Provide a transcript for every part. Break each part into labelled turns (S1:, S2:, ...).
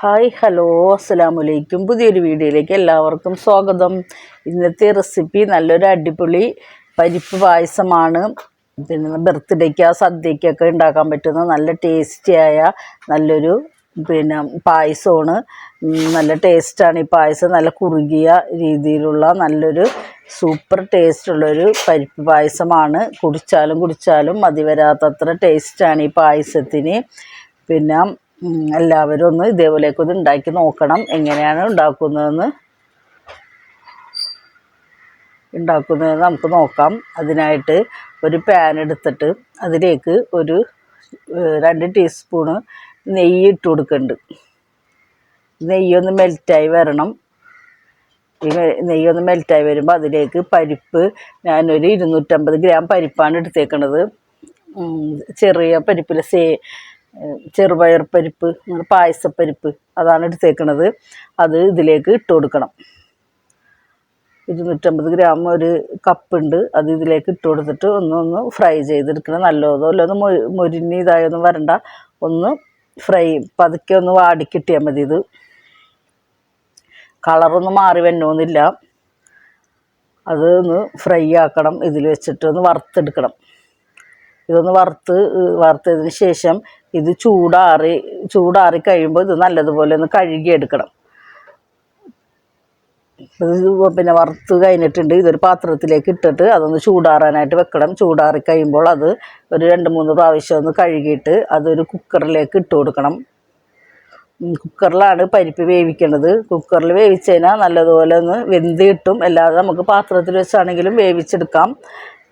S1: Hi hello അസ്സലാമലൈക്കും പുതിയൊരു വീഡിയോയിലേക്ക് എല്ലാവർക്കും സ്വാഗതം. ഇന്നത്തെ റെസിപ്പി നല്ലൊരു അടിപൊളി പരിപ്പ് പായസമാണ്. പിന്നെ ബർത്ത്ഡേക്ക് സദ്യക്കൊക്കെ ഉണ്ടാക്കാൻ പറ്റുന്ന നല്ല ടേസ്റ്റിയായ നല്ലൊരു പിന്നെ പായസമാണ്. നല്ല ടേസ്റ്റാണ് ഈ പായസം. നല്ല കുറുകിയ രീതിയിലുള്ള നല്ലൊരു സൂപ്പർ ടേസ്റ്റുള്ളൊരു പരിപ്പ് പായസമാണ്. കുടിച്ചാലും കുടിച്ചാലും മതി വരാത്തത്ര ടേസ്റ്റാണ് ഈ പായസത്തിന്. പിന്നെ എല്ലാവരും ഒന്ന് ഇതേപോലെയൊക്കെ ഒന്ന് ഉണ്ടാക്കി നോക്കണം. എങ്ങനെയാണ് ഉണ്ടാക്കുന്നതെന്ന് ഉണ്ടാക്കുന്നത് നമുക്ക് നോക്കാം. അതിനായിട്ട് ഒരു പാൻ എടുത്തിട്ട് അതിലേക്ക് ഒരു രണ്ട് ടീസ്പൂണ് നെയ്യ് ഇട്ട് കൊടുക്കുന്നുണ്ട്. നെയ്യൊന്ന് മെൽറ്റായി വരണം. ഈ നെയ്യൊന്ന് മെൽറ്റായി വരുമ്പോൾ അതിലേക്ക് പരിപ്പ് ഞാനൊരു ഇരുന്നൂറ്റമ്പത് ഗ്രാം പരിപ്പാണ് എടുത്തേക്കണത്. ചെറിയ പരിപ്പിൽ സേ ചെറുപയർ പരിപ്പ് പായസപ്പരിപ്പ് അതാണ് എടുത്തേക്കണത്. അത് ഇതിലേക്ക് ഇട്ട് കൊടുക്കണം. ഇരുന്നൂറ്റമ്പത് ഗ്രാം ഒരു കപ്പുണ്ട്. അത് ഇതിലേക്ക് ഇട്ട് കൊടുത്തിട്ട് ഒന്ന് ഒന്ന് ഫ്രൈ ചെയ്തെടുക്കണം. നല്ലതോ ഒന്ന് മൊ മൊരിഞ്ഞ് ഇതായൊന്നും വരണ്ട. ഒന്ന് ഫ്രൈ പതുക്കെ ഒന്ന് വാടി കിട്ടിയാൽ മതി ഇത്. കളറൊന്നും മാറി വന്നോന്നില്ല അത് ഒന്ന് ഫ്രൈ ആക്കണം. ഇതിൽ വെച്ചിട്ട് ഒന്ന് വറുത്തെടുക്കണം. ഇതൊന്ന് വറുത്ത് വറുത്തതിന് ശേഷം ഇത് ചൂടാറി ചൂടാറി കഴിയുമ്പോൾ ഇത് നല്ലതുപോലെ ഒന്ന് കഴുകിയെടുക്കണം. ഇത് പിന്നെ വറുത്ത് കഴിഞ്ഞിട്ടുണ്ട്. ഇതൊരു പാത്രത്തിലേക്ക് ഇട്ടിട്ട് അതൊന്ന് ചൂടാറാനായിട്ട് വെക്കണം. ചൂടാറി കഴിയുമ്പോൾ അത് ഒരു രണ്ട് മൂന്ന് പ്രാവശ്യം ഒന്ന് കഴുകിയിട്ട് അതൊരു കുക്കറിലേക്ക് ഇട്ട് കൊടുക്കണം. കുക്കറിലാണ് പരിപ്പ് വേവിക്കേണ്ടത് കുക്കറിൽ വേവിച്ച് കഴിഞ്ഞാൽ നല്ലതുപോലെ ഒന്ന് വെന്ത് കിട്ടും. അല്ലാതെ നമുക്ക് പാത്രത്തിൽ വെച്ചാണെങ്കിലും വേവിച്ചെടുക്കാം.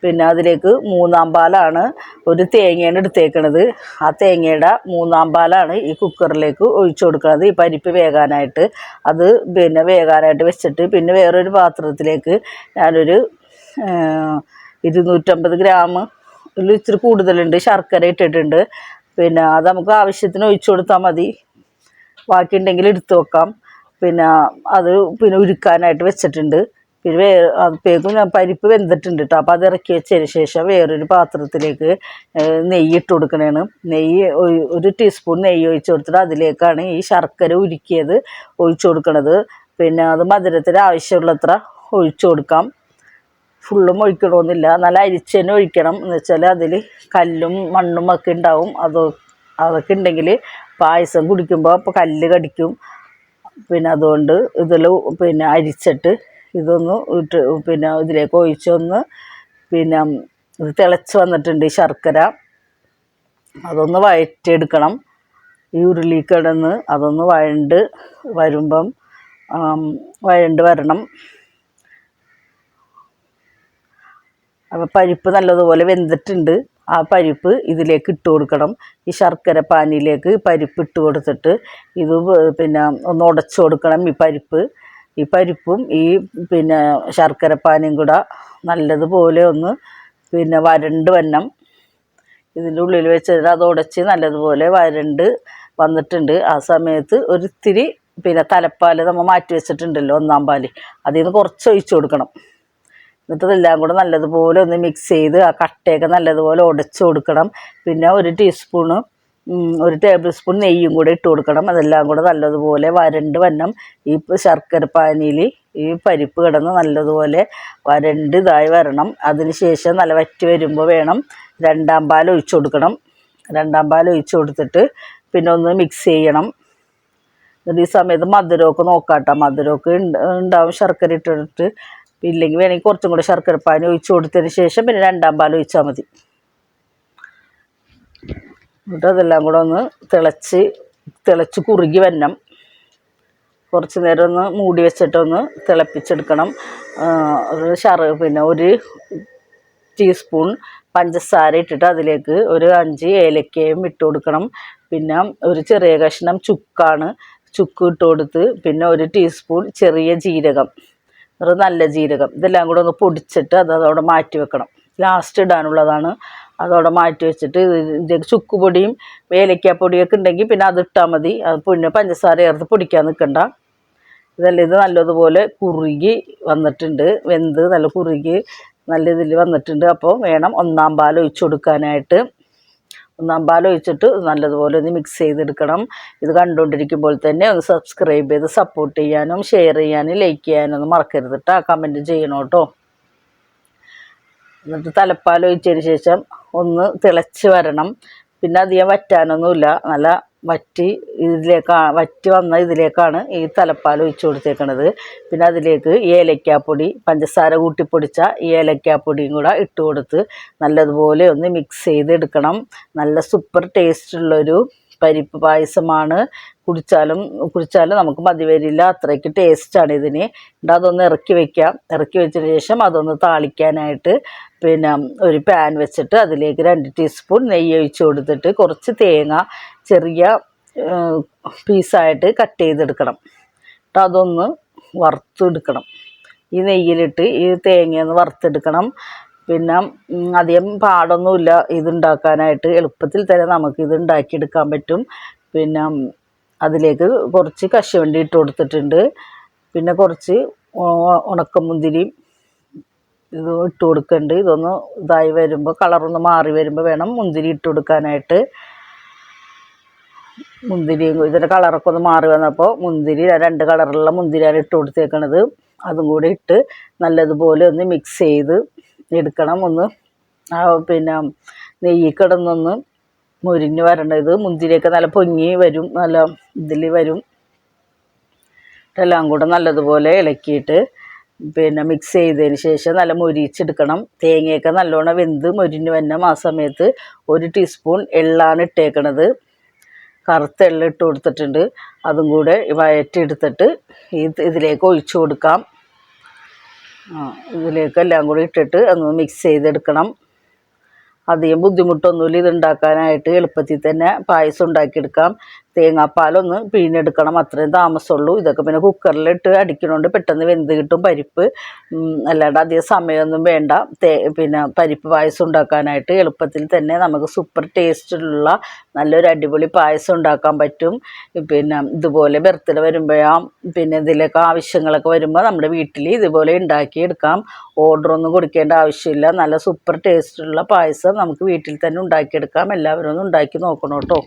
S1: പിന്നെ അതിലേക്ക് മൂന്നാം പാലാണ് ഒരു തേങ്ങയാണ് എടുത്തേക്കണത്. ആ തേങ്ങയുടെ മൂന്നാം പാലാണ് ഈ കുക്കറിലേക്ക് ഒഴിച്ചു കൊടുക്കുന്നത് ഈ പരിപ്പ് വേകാനായിട്ട്. അത് പിന്നെ വേകാനായിട്ട് വെച്ചിട്ട് പിന്നെ വേറൊരു പാത്രത്തിലേക്ക് ഞാനൊരു ഇരുന്നൂറ്റമ്പത് ഗ്രാം ഇച്ചിരി കൂടുതലുണ്ട്. ശർക്കര ഇട്ടിട്ടുണ്ട്. പിന്നെ അത് നമുക്ക് ആവശ്യത്തിന് ഒഴിച്ചു കൊടുത്താൽ മതി. ബാക്കിയുണ്ടെങ്കിൽ എടുത്തു വെക്കാം. പിന്നെ അത് പിന്നെ ഉരുക്കാനായിട്ട് വെച്ചിട്ടുണ്ട്. പിന്നെ വേ അപ്പോഴേക്കും പരിപ്പ് വെന്തിട്ടുണ്ട് കേട്ടോ അപ്പോൾ അത് ഇറക്കി വെച്ചതിന് ശേഷം വേറൊരു പാത്രത്തിലേക്ക് നെയ്യ് ഇട്ട് കൊടുക്കണേണ്. നെയ്യ് ഒരു- ഒരു ടീസ്പൂൺ നെയ്യ് ഒഴിച്ച് കൊടുത്തിട്ട് അതിലേക്കാണ് ഈ ശർക്കര ഉരുക്കിയത് ഒഴിച്ചു കൊടുക്കണത്. പിന്നെ അത് മധുരത്തിന് ആവശ്യമുള്ളത്ര ഒഴിച്ചു കൊടുക്കാം. ഫുള്ളും ഒഴിക്കണമെന്നില്ല നല്ല അരിച്ച് തന്നെ ഒഴിക്കണം. എന്ന് വെച്ചാൽ അതിൽ കല്ലും മണ്ണും ഒക്കെ ഉണ്ടാവും. അത് അതൊക്കെ ഉണ്ടെങ്കിൽ പായസം കുടിക്കുമ്പോൾ അപ്പോൾ കല്ല് കടിക്കും. പിന്നെ അതുകൊണ്ട് ഇതിൽ പിന്നെ അരിച്ചിട്ട് ഇതൊന്ന് ഇട്ട് പിന്നെ ഇതിലേക്ക് ഒഴിച്ചൊന്ന് പിന്നെ ഇത് തിളച്ച് വന്നിട്ടുണ്ട് ഈ ശർക്കര. അതൊന്ന് വഴറ്റിയെടുക്കണം ഈ ഉരുളി കിടന്ന് അതൊന്ന് വഴണ്ട് വരുമ്പം വഴണ്ട് വരണം. അപ്പോൾ പരിപ്പ് നല്ലതുപോലെ വെന്തിട്ടുണ്ട്. ആ പരിപ്പ് ഇതിലേക്ക് ഇട്ട് കൊടുക്കണം. ഈ ശർക്കര പാനിയിലേക്ക് പരിപ്പ് ഇട്ട് കൊടുത്തിട്ട് ഇത് പിന്നെ ഒന്ന് ഉടച്ചു കൊടുക്കണം ഈ പരിപ്പ്. ഈ പരിപ്പും ഈ പിന്നെ ശർക്കര പാനിയും കൂടെ നല്ലതുപോലെ ഒന്ന് പിന്നെ വരണ്ട് വന്നം ഇതിന്റെ ഉള്ളിൽ വെച്ചിട്ട് അത് ഉടച്ച് നല്ലതുപോലെ വരണ്ട് വന്നിട്ടുണ്ട്. ആ സമയത്ത് ഒരിത്തിരി പിന്നെ തലപ്പാൽ നമ്മൾ മാറ്റി വെച്ചിട്ടുണ്ടല്ലോ ഒന്നാം പാൽ. അതിൽ നിന്ന് കുറച്ച് ഒഴിച്ചു കൊടുക്കണം. എന്നിട്ട് ഇതെല്ലാം കൂടെ നല്ലതുപോലെ ഒന്ന് മിക്സ് ചെയ്ത് ആ കട്ടയൊക്കെ നല്ലതുപോലെ ഉടച്ച് കൊടുക്കണം. പിന്നെ ഒരു ടീസ്പൂണ് ഒരു ടേബിൾ സ്പൂൺ നെയ്യും കൂടെ ഇട്ട് കൊടുക്കണം. അതെല്ലാം കൂടെ നല്ലതുപോലെ വരണ്ട് വന്നം ഈ ശർക്കര പാനിയിൽ ഈ പരിപ്പ് കിടന്ന് നല്ലതുപോലെ വരണ്ട് ഇതായി വരണം. അതിന് ശേഷം നല്ല വറ്റി വരുമ്പോൾ വേണം രണ്ടാം പാൽ ഒഴിച്ചു കൊടുക്കണം. രണ്ടാം പാൽ ഒഴിച്ചു കൊടുത്തിട്ട് പിന്നെ ഒന്ന് മിക്സ് ചെയ്യണം. എന്നിട്ട് ഈ സമയത്ത് മധുരമൊക്കെ നോക്കാട്ടോ. മധുരമൊക്കെ ഉണ്ട്- ഉണ്ടാവും ശർക്കര ഇട്ടിട്ട്. ഇല്ലെങ്കിൽ വേണമെങ്കിൽ കുറച്ചും കൂടെ ശർക്കര പാനി ഒഴിച്ചു കൊടുത്തതിന് ശേഷം പിന്നെ രണ്ടാം പാൽ ഒഴിച്ചാൽ മതി. എന്നിട്ട് അതെല്ലാം കൂടെ ഒന്ന് തിളച്ച് തിളച്ച് കുറുകി വരണം. കുറച്ച് നേരം ഒന്ന് മൂടി വെച്ചിട്ടൊന്ന് തിളപ്പിച്ചെടുക്കണം. ഒരു ഷറ് പിന്നെ ഒരു ടീസ്പൂൺ പഞ്ചസാര ഇട്ടിട്ട് അതിലേക്ക് ഒരു അഞ്ച് ഏലക്കയും ഇട്ട് കൊടുക്കണം. പിന്നെ ഒരു ചെറിയ കഷ്ണം ചുക്കാണ്. ചുക്ക് ഇട്ട് കൊടുത്ത് പിന്നെ ഒരു ടീസ്പൂൺ ചെറിയ ജീരകം. നല്ല ജീരകം. ഇതെല്ലാം കൂടെ ഒന്ന് പൊടിച്ചിട്ട് അത് അതവിടെ മാറ്റി വെക്കണം. ലാസ്റ്റ് ഇടാനുള്ളതാണ് അതവിടെ മാറ്റി വെച്ചിട്ട് ചുക്ക് പൊടിയും ഏലക്കാപ്പൊടിയൊക്കെ ഉണ്ടെങ്കിൽ പിന്നെ അത് ഇട്ടാൽ മതി. അത് പിന്നെ പഞ്ചസാര ചേർത്ത് പൊടിക്കാൻ നിൽക്കണ്ട. ഇതെല്ലാം ഇത് നല്ലതുപോലെ കുറുകി വന്നിട്ടുണ്ട്. വെന്ത് നല്ല കുറുകി നല്ല ഇതിൽ വന്നിട്ടുണ്ട്. അപ്പോൾ വേണം ഒന്നാം പാൽ ഒഴിച്ചു കൊടുക്കാനായിട്ട്. ഒന്നാം പാൽ ഒഴിച്ചിട്ട് നല്ലതുപോലെ ഒന്ന് മിക്സ് ചെയ്തെടുക്കണം. ഇത് കണ്ടുകൊണ്ടിരിക്കുമ്പോൾ തന്നെ ഒന്ന് സബ്സ്ക്രൈബ് ചെയ്ത് സപ്പോർട്ട് ചെയ്യാനും ഷെയർ ചെയ്യാനും ലൈക്ക് ചെയ്യാനും ഒന്നും മറക്കരുത് കേട്ടോ കമന്റ് ചെയ്യണം കേട്ടോ. എന്നിട്ട് തലപ്പാൽ ഒഴിച്ചതിന് ശേഷം ഒന്ന് തിളച്ച് വരണം. പിന്നെ അധികം വറ്റാനൊന്നുമില്ല. നല്ല വറ്റി ഇതിലേക്ക് വറ്റി വന്ന ഇതിലേക്കാണ് ഈ തലപ്പാൽ ഒഴിച്ചു കൊടുത്തേക്കണത്. പിന്നെ അതിലേക്ക് ഏലക്കാപ്പൊടി പഞ്ചസാര കൂട്ടിപ്പൊടിച്ച ഏലക്കാപ്പൊടിയും കൂടെ ഇട്ട് കൊടുത്ത് നല്ലതുപോലെ ഒന്ന് മിക്സ് ചെയ്തെടുക്കണം. നല്ല സൂപ്പർ ടേസ്റ്റുള്ളൊരു പരിപ്പ് പായസമാണ്. കുടിച്ചാലും കുടിച്ചാലും നമുക്ക് മതി വരില്ല അത്രയ്ക്ക് ടേസ്റ്റാണ് ഇതിന്. എന്നിട്ട് അതൊന്ന് ഇറക്കി വെക്കാം. ഇറക്കി വെച്ചതിന് ശേഷം അതൊന്ന് താളിക്കാനായിട്ട് പിന്നെ ഒരു പാൻ വെച്ചിട്ട് അതിലേക്ക് രണ്ട് ടീസ്പൂൺ നെയ്യ് ഒഴിച്ച് കൊടുത്തിട്ട് കുറച്ച് തേങ്ങ ചെറിയ പീസായിട്ട് കട്ട് ചെയ്തെടുക്കണം. എന്നിട്ട് അതൊന്ന് വറുത്തെടുക്കണം. ഈ നെയ്യിലിട്ട് ഈ തേങ്ങയൊന്ന് വറുത്തെടുക്കണം. പിന്നെ അധികം പാടൊന്നുമില്ല. ഇതുണ്ടാക്കാനായിട്ട് എളുപ്പത്തിൽ തന്നെ നമുക്ക് ഇത് ഉണ്ടാക്കിയെടുക്കാൻ പറ്റും. പിന്നെ അതിലേക്ക് കുറച്ച് കശുവണ്ടി ഇട്ട് കൊടുത്തിട്ടുണ്ട്. പിന്നെ കുറച്ച് ഉണക്കമുന്തിരിയും ഇത് ഇട്ട് കൊടുക്കുന്നുണ്ട് ഇതൊന്ന് ഇതായി വരുമ്പോൾ കളറൊന്ന് മാറി വരുമ്പോൾ വേണം മുന്തിരി ഇട്ട് കൊടുക്കാനായിട്ട്. മുന്തിരിയും ഇതിന്റെ കളറൊക്കെ ഒന്ന് മാറി വന്നപ്പോൾ മുന്തിരി രണ്ട് കളറുള്ള മുന്തിരിയാണ് ഇട്ട് കൊടുത്തേക്കണത്. അതും കൂടി ഇട്ട് നല്ലതുപോലെ ഒന്ന് മിക്സ് ചെയ്ത് എടുക്കണം ഒന്ന് പിന്നെ നെയ്യ് കിടന്നൊന്ന് മുരിഞ്ഞ് വരണം ഇത് മുന്തിരിയൊക്കെ നല്ല പൊങ്ങി വരും നല്ല ഇതിൽ വരും. എല്ലാം കൂടെ നല്ലതുപോലെ ഇളക്കിയിട്ട് പിന്നെ മിക്സ് ചെയ്തതിന് ശേഷം നല്ല മൊരിച്ചെടുക്കണം. തേങ്ങയൊക്കെ നല്ലോണം വെന്ത് മൊരിഞ്ഞ് വരണം ആ സമയത്ത് ഒരു ടീസ്പൂൺ എള്ളാണ് ഇട്ടേക്കണത്. കറുത്ത എള്ള ഇട്ട് കൊടുത്തിട്ടുണ്ട്. അതും കൂടെ വഴറ്റിയെടുത്തിട്ട് ഈ ഇതിലേക്ക് ഒഴിച്ചു കൊടുക്കാം. ഇതിലേക്ക് എല്ലാം കൂടി ഇട്ടിട്ട് ഒന്ന് മിക്സ് ചെയ്തെടുക്കണം. അധികം ബുദ്ധിമുട്ടൊന്നുമില്ല. ഇത് ഉണ്ടാക്കാനായിട്ട് എളുപ്പത്തിൽ തന്നെ പായസം ഉണ്ടാക്കിയെടുക്കാം. തേങ്ങാപ്പാലൊന്ന് പിഴിഞ്ഞെടുക്കണം. അത്രയും താമസമുള്ളൂ. ഇതൊക്കെ പിന്നെ കുക്കറിലിട്ട് അടിക്കണോണ്ട് പെട്ടെന്ന് വെന്ത് കിട്ടും പരിപ്പ്. അല്ലാണ്ട് അധികം സമയമൊന്നും വേണ്ട. തേ പിന്നെ പരിപ്പ് പായസം ഉണ്ടാക്കാനായിട്ട് എളുപ്പത്തിൽ തന്നെ നമുക്ക് സൂപ്പർ ടേസ്റ്റിലുള്ള നല്ലൊരു അടിപൊളി പായസം ഉണ്ടാക്കാൻ പറ്റും. പിന്നെ ഇതുപോലെ ബർത്ത്ഡേ വരുമ്പോഴാ പിന്നെ ഇതിലൊക്കെ ആവശ്യങ്ങളൊക്കെ വരുമ്പോൾ നമ്മുടെ വീട്ടിൽ ഇതുപോലെ ഉണ്ടാക്കിയെടുക്കാം ഓർഡറൊന്നും കൊടുക്കേണ്ട ആവശ്യമില്ല. നല്ല സൂപ്പർ ടേസ്റ്റുള്ള പായസം നമുക്ക് വീട്ടിൽ തന്നെ ഉണ്ടാക്കിയെടുക്കാം. എല്ലാവരും ഒന്ന് ഉണ്ടാക്കി നോക്കണം കേട്ടോ.